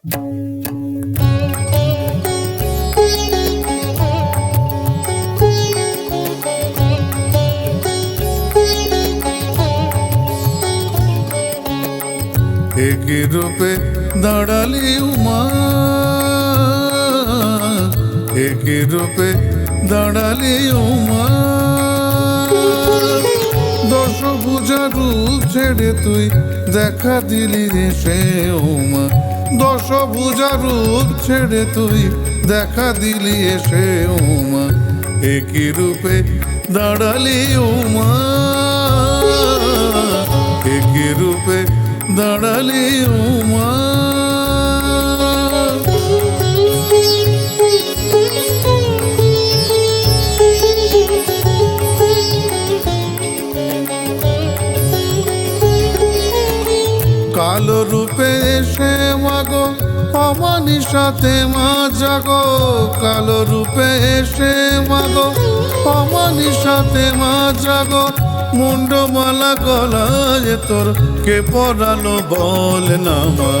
একই রূপে দাঁড়ালি উমা। একই রূপে দাঁড়ালি উমা। দশ পূজা রূপ ছেড়ে তুই দেখা দিলি সে উমা। দশ পূজা রূপ ছেড়ে তুই দেখা দিলি এসে উমা। একই রূপে দাঁড়ালি উমা। একই রূপে দাঁড়ালি উমা। কালো রূপে অমানি সাথে মা জাগো, কালো রূপে এসে মাগো। অমানি সাথে মা জাগো, মুন্ডমালা গলায় তোর কে পরালো বল না মা।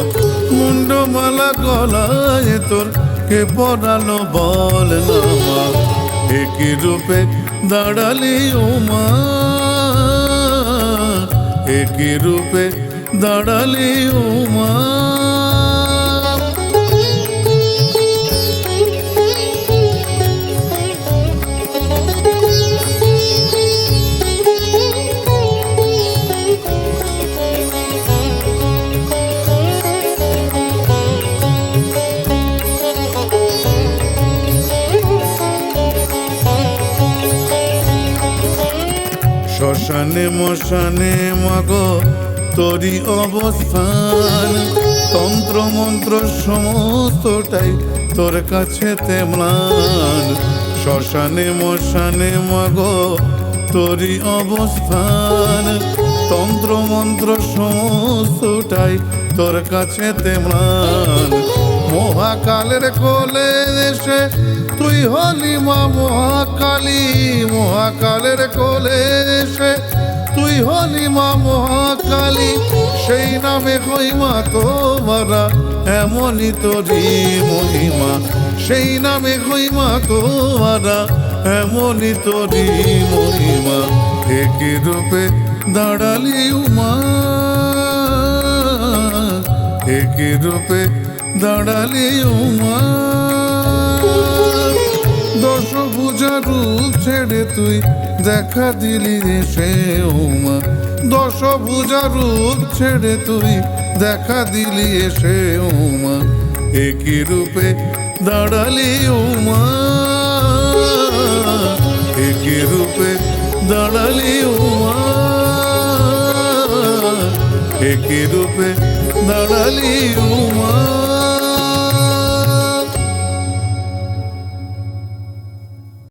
মুন্ডমালা গলায় তোর কে পরালো বল না মা। একই রূপে দাঁড়ালি উমা একই রূপে দাঁড়ালি উমা শ্মশানে মশানে মাগো তোরি অবস্থান। তন্ত্র, মন্ত্র সমস্তটাই তোর কাছে তেমলান। শ্মশানে, মশানে, মগ তোরি অবস্থান। তন্ত্র, মন্ত্র সমস্তটাই তোর কাছে তেমলান। মহাকালের কোলে এসে তুই হলি মা মহাকালী। মহাকালের কোলে এসে তুই হলি মা মহাকালী। সেই নামে কইমা তোমারা, এমনই তোরি মহিমা। সেই নামে কইমা তোমারা, এমনই তোরি মহিমা। একই রূপে দাঁড়ালি উমা, একই রূপে দাঁড়ালি উমা দশ পূজা রূপ ছেড়ে তুই দেখা দিলি সে উমা দশ পূজা রূপ ছেড়ে তুই দেখা দিলি এসে উমা একই রূপে দাঁড়ালি উমা একই রূপে দাঁড়ালি উমা একই রূপে দাঁড়ালি উমা